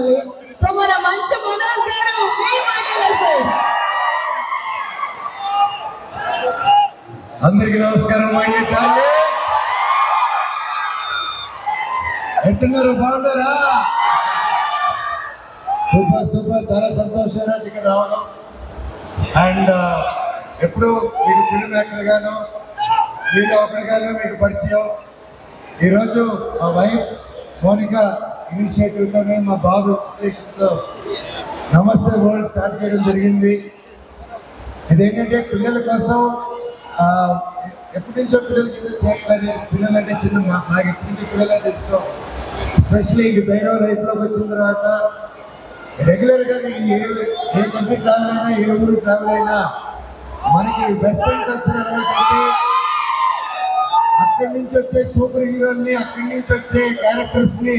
తల్లి సో మన మంచి మనోజ్ గారు అందరికి నమస్కారం మై డార్లింగ్. ఎట్టున్నారు? బాగున్నారా? Super super. చాలా సంతోషంగా ఇక్కడ రావడం. అండ్ ఎప్పుడు మీకు ఫిల్మ్ యాక్టర్ గాను మీలో ఒకరిగాను మీకు పరిచయం. ఈరోజు మా వైఫ్ మోనిక ఇనిషియేటివ్తోనే మా బాబు తో నమస్తే వరల్డ్ స్టార్ట్ చేయడం జరిగింది. ఇదేంటంటే పిల్లల కోసం ఎప్పటి నుంచో పిల్లలకి ఏదో చేయాలని పిల్లలంటే చిన్న నాకు ఎప్పటి నుంచో పిల్లలంటే ఇష్టం. ఎస్పెషలీ ఇది బైరో లైఫ్లోకి వచ్చిన తర్వాత రెగ్యులర్గా నేను ఏ ఏ కంట్రీ ట్రావెల్ అయినా ఏ ఊరు ట్రావెల్ అయినా మనకి వెస్ట్రన్ కల్చర్ ఏంటంటే అక్కడి నుంచి వచ్చే సూపర్ హీరోల్ని అక్కడి నుంచి వచ్చే క్యారెక్టర్స్ని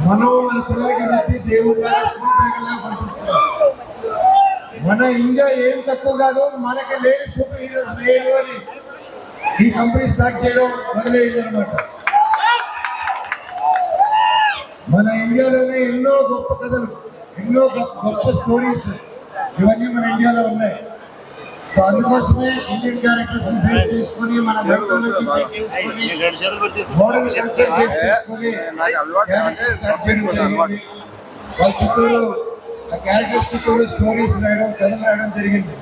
మనం మన పిల్లలకి దేవుడు మన ఇండియా ఏం తక్కువ కాదు మనకి లేని సూపర్ హీరోస్ లేదు అని ఈ కంపెనీ స్టార్ట్ చేయడం మొదలైంది అనమాట మన ఇండియాలోనే ఎన్నో గొప్ప కథలు ఎన్నో గొప్ప స్టోరీస్ ఇవన్నీ మన ఇండియాలో ఉన్నాయి. సో అందుకోసమే ఇండియన్ క్యారెక్టర్స్ బేస్ చేసుకొని మన మోడల్ కల్చర్ చేసుకొని. వాళ్ళ చుట్టూరు ఆ క్యారెక్టర్స్ చుట్టూరు స్టోరీస్ రాయడం కథలు రాయడం జరిగింది.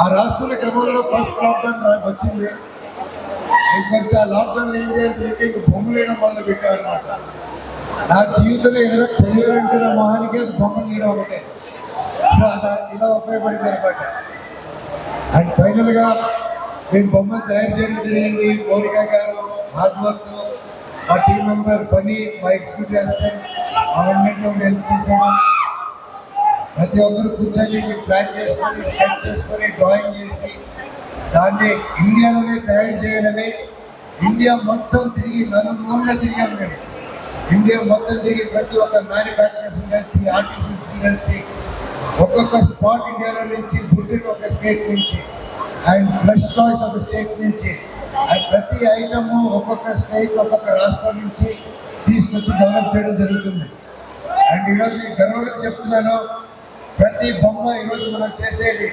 ఆ రాస్తున్న క్రమంలో ఫస్ట్ లాక్డౌన్ వచ్చింది. ఇంకొంచెం ఆ లాక్డౌన్ ఏం చేయాలి ఇంక బొమ్మలు వేయడం మొదలు పెట్టాను అనమాట నా జీవితంలో ఏదైనా చదివారంటే నా మొహానికి అది బొమ్మలు గీయడం ఒకటే. సో అది ఇలా ఉపయోగపడింది అనమాట అండ్ ఫైనల్గా నేను బొమ్మలు తయారు చేయడం జరిగింది. మౌలిక గారు హార్డ్ వర్క్ మా టీం మెంబర్ పని మా ఎగ్జిక్యూటివ్ అసిస్టెంట్ హెల్ప్ చేశాను ప్రతి ఒక్కరు కూర్చొని ప్లాన్ చేసుకొని స్కెచ్ చేసుకొని డ్రాయింగ్ చేసి దాన్ని ఇండియాలోనే తయారు చేయాలని ఇండియా మొత్తం తిరిగి నలుమూల తిరిగాం మేము. ఇండియా మొత్తం తిరిగి ప్రతి ఒక్క మ్యానుఫ్యాక్చరర్స్ కలిసి ఆర్టిఫిషియల్స్ కలిసి ఒక్కొక్క స్పాట్ ఇండియాలో నుంచి బుడ్డిని ఒక స్టేట్ నుంచి అండ్ ఫ్రెష్ టాయ్స్ ఒక స్టేట్ నుంచి. అండ్ ప్రతి ఐటమ్ ఒక్కొక్క స్టేట్ ఒక్కొక్క రాష్ట్రం నుంచి తీసుకొచ్చి డెవలప్ చేయడం జరుగుతుంది. అండ్ ఈరోజు ఈ గర్వంగా చెప్తున్నాను ప్రతి బొమ్మ ఈరోజు మనం చేసేది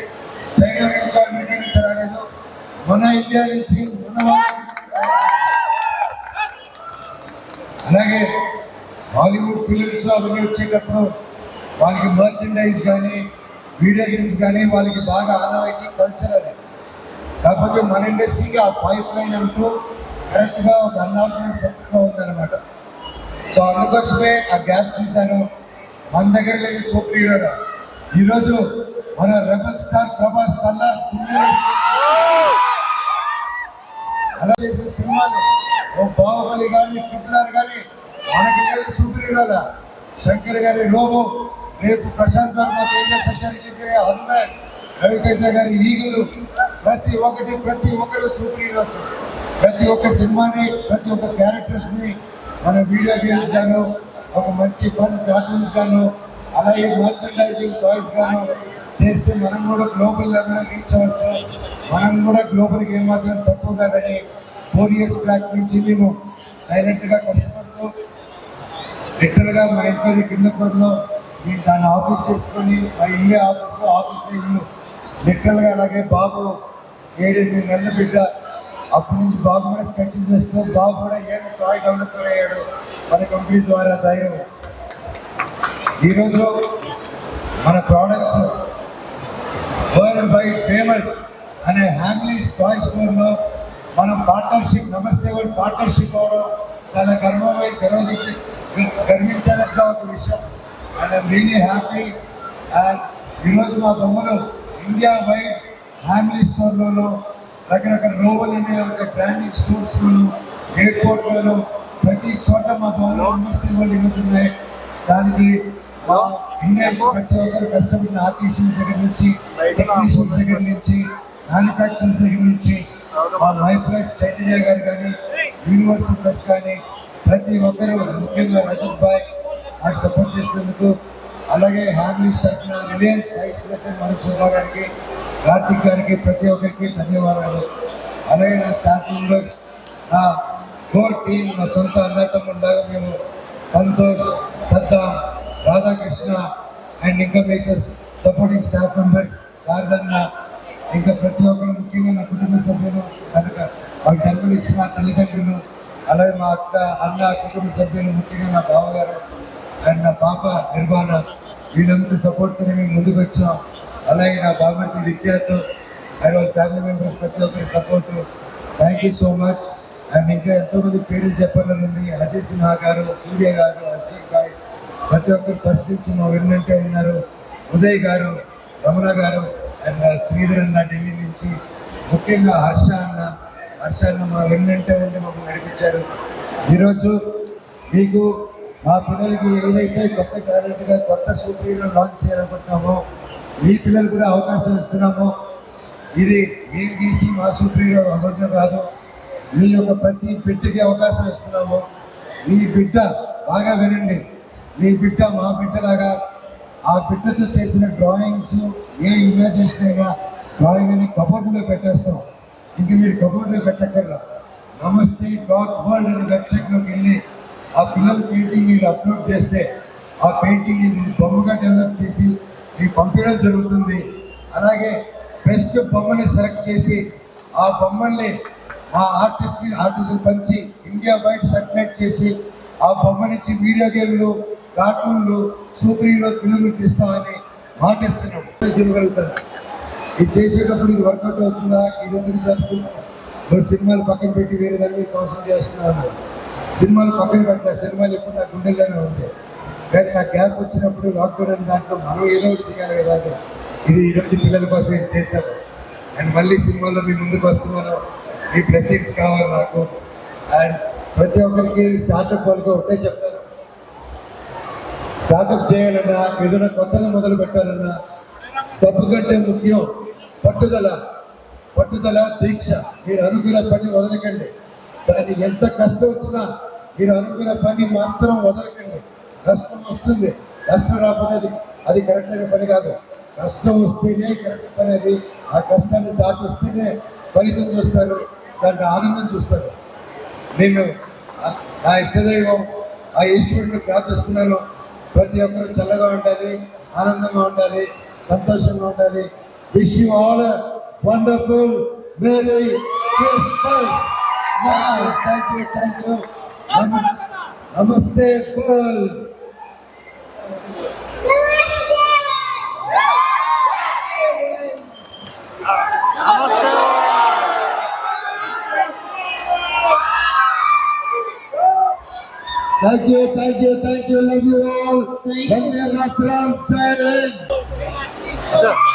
చైనా నుంచి అమెరికా నుంచి రాలేదు. మన ఇండియా నుంచి మన అలాగే హాలీవుడ్ ఫిలిమ్స్ అవన్నీ వచ్చేటప్పుడు వాళ్ళకి మర్చెండైజ్ కానీ వీడియో గేమ్స్ కానీ వాళ్ళకి బాగా ఆనవాయితీ కల్చర్ అది. కాకపోతే మన ఇండస్ట్రీకి ఆ పైప్ లైన్ అంటూ కరెక్ట్గా ఒక అన్నార్మల్ సెట్గా ఉందన్నమాట. సో అందుకోసమే ఆ గ్యాప్ చూశాను. మన దగ్గర లేని సూపర్ హీరోగా ఈరోజు మన రెబల్ స్టార్ ప్రభాస్ సల్లార్ అలా చేసిన సినిమాలు. ఓ బాహుబలి కానీ ట్రిపులర్ కానీ మనకి లేని సూపర్ హీరోగా శంకర్ గారి రోబో. రేపు ప్రశాంత్ వర్మ తేజ సత్యాన్ని హనుమాన్ గారి ఈగులు ప్రతి ఒక్కటి ప్రతి ఒక్కరు సూపర్ హీరోస్ ప్రతి ఒక్క సినిమాని ప్రతి ఒక్క క్యారెక్టర్స్ని మన వీడియో గేమ్స్ గాను ఒక మంచి ఫన్ కార్టూన్స్ గాను అలాగే మర్చండైజింగ్ టాయ్స్ గాను చేస్తే మనం కూడా గ్లోబల్ లెవెల్ రీచ్ అవ్వచ్చు. మనం కూడా గ్లోబల్ గేమ్ తక్కువ కాదని ఫోర్ ఇయర్స్ బ్యాక్ నుంచి మేము సైలెంట్గా కష్టపడుతూ లిటరల్ మా ఇంట్లో కింద కొరలో నేను దాన్ని ఆఫీస్ చేసుకొని ఆ ఇల్లే ఆఫీస్ ఆఫీస్ ఇల్లు. లిటరల్గా అలాగే బాబు ఏడెనిమిది నెలల బిడ్డ. అప్పటి నుంచి బాబు కూడా స్కెచ్ చేస్తూ బాబు కూడా ఏమి టాయ్ డెవలపర్ అయ్యాడు. మన కంపెనీ ద్వారా ధైర్యం. ఈరోజు మన ప్రోడక్ట్స్ వరల్డ్ వైడ్ ఫేమస్ అనే హ్యామ్లీస్ టాయ్ స్టోర్లో మనం పార్ట్నర్షిప్ నమస్తే వరల్డ్ పార్ట్నర్షిప్ అవడం చాలా గర్వమై గర్వ గర్వించాలంతా ఒక విషయం. And I'm really happy and ఈరోజు మా బొమ్మలు ఇండియా వైడ్ ఫ్యామిలీ స్టోర్లలో రకరకాల రోవల్ అనే ఒక బ్రాండింగ్ స్టోర్స్లోను ఎయిర్పోర్ట్లలో ప్రతి చోట మా బొమ్మలు నమస్తే వరల్డ్ దానికి మా ఇండియా ప్రతి ఒక్కరు కష్టపడిన ఆర్టిషియన్స్ దగ్గర నుంచి టెక్నీషియన్స్ దగ్గర నుంచి మ్యానుఫ్యాక్చరర్స్ దగ్గర నుంచి మా మైప్లస్ చైతన్య గారు కానీ యూనివర్సిటీ కానీ ప్రతి ఒక్కరు ముఖ్యంగా రజత్ బాయ్ నాకు సపోర్ట్ చేసినందుకు అలాగే హ్యామ్లీస్ తరఫున Reliance vice president Manoj Sharma గారికి కార్తిక్ గారికి ప్రతి ఒక్కరికి ధన్యవాదాలు. అలాగే నా స్టాఫ్ మెంబర్ నా కోర్ టీం నా సొంత అన్నతమ్ములాగా మేము సంతోష్ సద్దాం రాధాకృష్ణ అండ్ ఇంకా మిగతా సపోర్టింగ్ స్టాఫ్ మెంబర్స్ శారదన్న ఇంకా ప్రతి ఒక్కరు ముఖ్యంగా నా కుటుంబ సభ్యులు కనుక వాళ్ళ జన్మలు ఇచ్చిన తల్లిదండ్రులు అలాగే మా అక్క అన్న కుటుంబ సభ్యులు ముఖ్యంగా నా బావగారు అండ్ నా పాప నిర్వాణ వీళ్ళందరూ సపోర్ట్తోనే మేము ముందుకు వచ్చాం. అలాగే నా బాబాజీ విద్యార్థు అండ్ వాళ్ళ ఫ్యామిలీ మెంబర్స్ ప్రతి ఒక్కరి support thank you so much and ఇంకా ఎంతో మంది పేర్లు చెప్పాలని ఉంది. అజయ్ సిన్హా గారు సూర్య గారు అజయ్ గారు ప్రతి ఒక్కరు ఫస్ట్ నుంచి మా వెన్నంటే ఉన్నారు. ఉదయ్ గారు రమణ గారు అండ్ శ్రీధర్ అన్న ఢిల్లీ నుంచి ముఖ్యంగా హర్ష అన్న. హర్ష అన్న మా వెన్నంటే ఉండి మమ్మల్ని నడిపించారు. ఈరోజు మీకు మా పిల్లలకి ఏదైతే కొత్త టాలెంట్గా కొత్త సూపర్ హీరో లాంచ్ చేయాలనుకుంటున్నామో మీ పిల్లలు కూడా అవకాశం ఇస్తున్నామో ఇది మేము తీసి మా సూపర్ హీరో అవ్వడం కాదు. మీ యొక్క ప్రతి బిడ్డకి అవకాశం ఇస్తున్నాము. మీ బిడ్డ బాగా వినండి. మీ బిడ్డ మా బిడ్డలాగా ఆ బిడ్డతో చేసిన డ్రాయింగ్స్ ఏ ఇమాజినేషన్ అయినా డ్రాయింగ్ అని కబోర్డులో పెట్టేస్తాం. ఇంక మీరు కబోర్డులో పెట్టక్కర్లా. నమస్తే డాట్ వరల్డ్ అనే వెబ్సైట్లోకి వెళ్ళి ఆ పిల్లల పెయింటింగ్ మీరు అప్లోడ్ చేస్తే ఆ పెయింటింగ్ బొమ్మగా డెవలప్ చేసి మీకు పంపించడం జరుగుతుంది. అలాగే బెస్ట్ బొమ్మని సెలెక్ట్ చేసి ఆ బొమ్మల్ని మా ఆర్టిస్ట్ ఆర్టిస్టులు పంచి ఇండియా బయట సర్క్యులేట్ చేసి ఆ బొమ్మ నుంచి వీడియో గేమ్లు కార్టూన్లు సూపర్ హీరో ఫిల్మ్లు తీస్తామని మాటిస్తున్నాం. ఇవ్వగలుగుతాను ఇది చేసేటప్పుడు ఇది వర్కౌట్ అవుతుందా? ఇది ఎందుకు చేస్తున్నా? సినిమాలు పక్కన పెట్టి వేరే దాని మీద కాన్సన్ట్రేట్ చేస్తున్నాను సినిమాలు పక్కన పెట్టిన సినిమాలు ఎప్పుడు నా గుండెల్లోనే ఉంది కానీ నా గ్యాప్ వచ్చినప్పుడు లాక్డౌన్ దాంట్లో మనం ఏదో చేయాలి కదా ఇది ఈరోజు పిల్లల కోసం ఇది చేశాను. అండ్ మళ్ళీ సినిమాలో మీ ముందుకు వస్తున్నాను. మీ బ్లెస్సింగ్స్ కావాలి నాకు. అండ్ ప్రతి ఒక్కరికి స్టార్టప్ వాళ్ళకి ఒకటే చెప్తాను. స్టార్టప్ చేయాలన్నా ఏదైనా కొత్తగా మొదలు పెట్టాలన్నా డబ్బు కంటే ముఖ్యం పట్టుదల పట్టుదల దీక్ష. మీరు అనుకున్న పని వదలకండి. దాన్ని ఎంత కష్టం వచ్చినా మీరు అనుకున్న పని మాత్రం వదలకండి. కష్టం వస్తుంది. కష్టం రాకపోతే అది అది కరెక్ట్ అయిన పని కాదు. కష్టం వస్తేనే కరెక్ట్ పని అది. ఆ కష్టాన్ని దాటిస్తేనే ఫలితం చూస్తారు. దాంట్లో ఆనందం చూస్తారు. నేను ఆ- నా ఇష్టదైవం ఆ ఈశ్వరుడిని ప్రార్థిస్తున్నాను. ప్రతి ఒక్కరు చల్లగా ఉండాలి ఆనందంగా ఉండాలి సంతోషంగా ఉండాలి. Wish you all wonderful merry Christmas thank you thank you ನಮಸ್ತೆ Pearl Thank you, thank you, thank you, love you all. Thank you. Sure.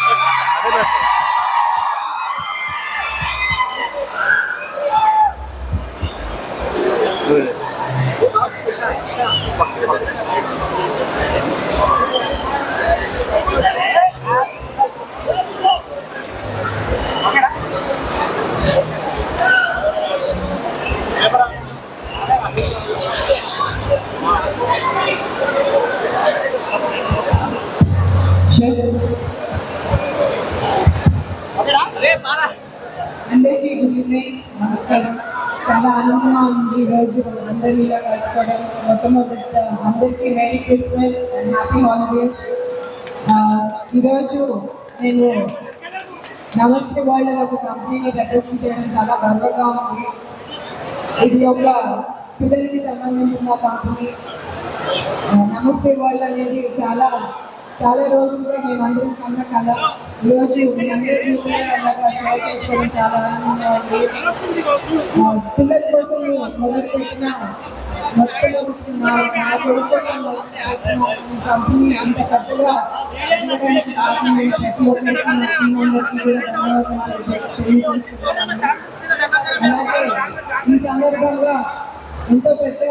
అందరికీ గుడ్ ఈవినింగ్. నమస్కారం. చాలా ఆనందంగా ఉంది ఈరోజు అందరూ ఇలా కలుసుకోవడం. మొట్టమొదట అందరికీ merry Christmas and happy holidays. ఈరోజు నేను నమస్తే వరల్డ్ అనే ఒక కంపెనీని రిప్రజెంట్ చేయడం చాలా గర్వంగా ఉంది. ఇది ఒక పిల్లలకి సంబంధించిన కంపెనీ. నమస్తే వరల్డ్ అనేది చాలా చాలా రోజులుగా మేము అందరం కన్న కళ ఈరోజు మీ అందరికీ షేర్ చేసుకోవడం చాలా ఆనందంగా ఉంది పిల్లల కోసం మొదలుపెట్టిన మొట్టమొదటి కొడుకు కోసం కంపెనీ అంత పెద్దగా ప్రతి ఒక్కరికి కూడా ధన్యవాదాలు తెలియజేస్తున్నాను. అలాగే ఈ సందర్భంగా ఎంతో పెద్ద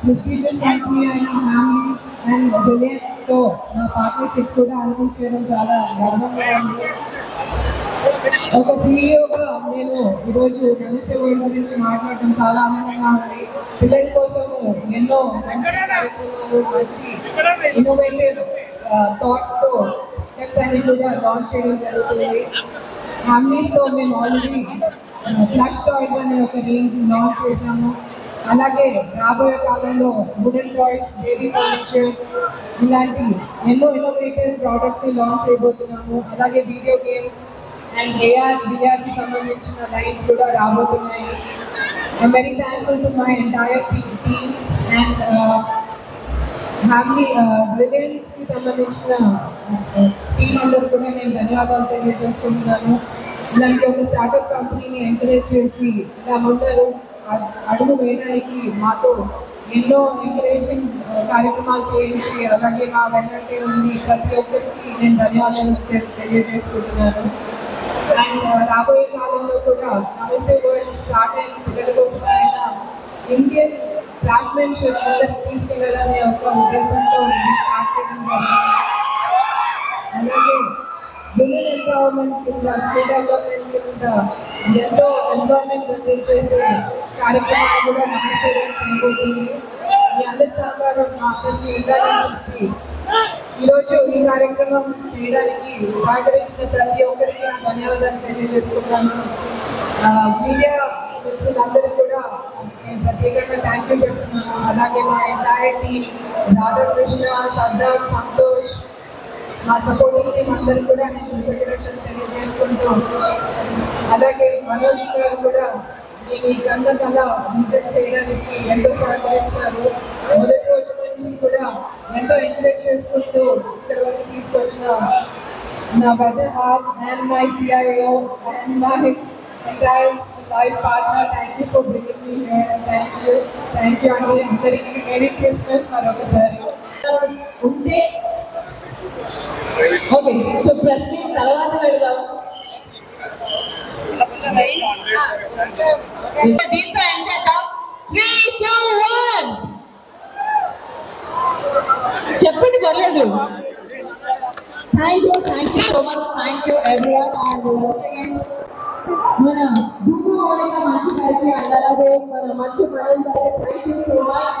ప్రెస్టీజియస్ కంపెనీ అయిన ఫ్యామిలీస్ అండ్ రిలయన్స్తో నా పార్ట్నర్షిప్ కూడా అనౌన్స్ చేయడం చాలా గర్వంగా ఉంది. ఒక సీఈఓగా నేను ఈరోజు నమస్తే వరల్డ్ గురించి మాట్లాడడం చాలా ఆనందంగా ఉంది. పిల్లల కోసం ఎన్నో మంచి కార్యక్రమాలు మంచి ఇన్నోవేటివ్ థాట్స్తో స్టెప్స్ అన్ని కూడా లాంచ్ చేయడం జరుగుతుంది. ఫ్యామిలీస్తో మేము ఆల్రెడీ ఫ్లష్ టాయిల్ అనే ఒక రేంజ్ లాంచ్ చేశాము. అలాగే రాబోయే కాలంలో వుడెన్ టాయ్స్ బేబీ ఫర్నిచర్ ఇలాంటి ఎన్నో ఇన్నోవేటివ్ ప్రోడక్ట్స్ లాంచ్ చేయబోతున్నాము. అలాగే వీడియో గేమ్స్ అండ్ ఏఆర్ డిఆర్కి సంబంధించిన లైన్స్ కూడా రాబోతున్నాయి. I'm very thankful to my entire team and family బ్రిలియన్స్కి సంబంధించిన uh, టీం అందరూ కూడా నేను ధన్యవాదాలు తెలియజేసుకుంటున్నాను ఇలాంటి ఒక స్టార్ట్అప్ కంపెనీని ఎంకరేజ్ చేసి ఇలా ముందరు అడుగు వేయడానికి మాతో ఎన్నో ఎంకరేజింగ్ కార్యక్రమాలు చేయించి అలాగే మా వెంటనే ఉంది ప్రతి ఒక్కరికి నేను ధన్యవాదాలు తెలియజేసుకుంటున్నాను. అండ్ రాబోయే కాలంలో కూడా నమస్తే వరల్డ్ స్టార్ట్ అయిన పిల్లల కోసం అయినా ఇండియన్ క్రాఫ్ట్మెన్షిప్ తీసుకెళ్ళాలనే ఒక ఉద్దేశంతో స్టార్ట్ చేయడం అలాగే విమెన్ ఎంపవర్మెంట్ కింద స్కిల్ డెవలప్మెంట్ కింద ఎంతో ఎంప్లాయ్మెంట్ జనరేట్ చేసే కార్యక్రమాలు కూడా నమస్తే చేయబోతుంది మీ అందరి సహకారం మా అందరికీ ఉండాలని చెప్పి ఈరోజు ఈ కార్యక్రమం చేయడానికి సహకరించిన ప్రతి ఒక్కరికి నా ధన్యవాదాలు తెలియజేసుకున్నాను మీడియా మిత్రులందరూ కూడా నేను ప్రత్యేకంగా థ్యాంక్ యూ చెప్తున్నాను. అలాగే మా ఎంటైర్ టీమ్ రాధాకృష్ణ సర్దార్ సంతోష్ మా సపోర్టింగ్ టీం అందరూ కూడా నేను కృతజ్ఞతలు తెలియజేసుకుంటూ అలాగే మనోజ్ గారు కూడా ఈ గ్రంథం అలా విజిట్ చేయడానికి ఎంతో సహకరించారు. మొదటి రోజు నుంచి కూడా ఎంతో ఎంకరేజ్ చేసుకుంటూ ఇక్కడ వరకు తీసుకొచ్చిన నా better half and my CIO and my entire life partner thank you for bringing me here thank you thank you అండి అందరికీ మేరీ క్రిస్మస్ మరొకసారి. ఉంటే ఓకే సో ప్రశ్న తర్వాత వెళ్దాం. దీంతో ఏం చేద్దాం త్రీ టూ వన్ చెప్పండి పర్లేదు thank you thank you so much thank you everyone మన గుంపు మౌలిక మంచి కలిసి అలాగే మన మంచి పనులు థ్యాంక్ యూ సో మచ్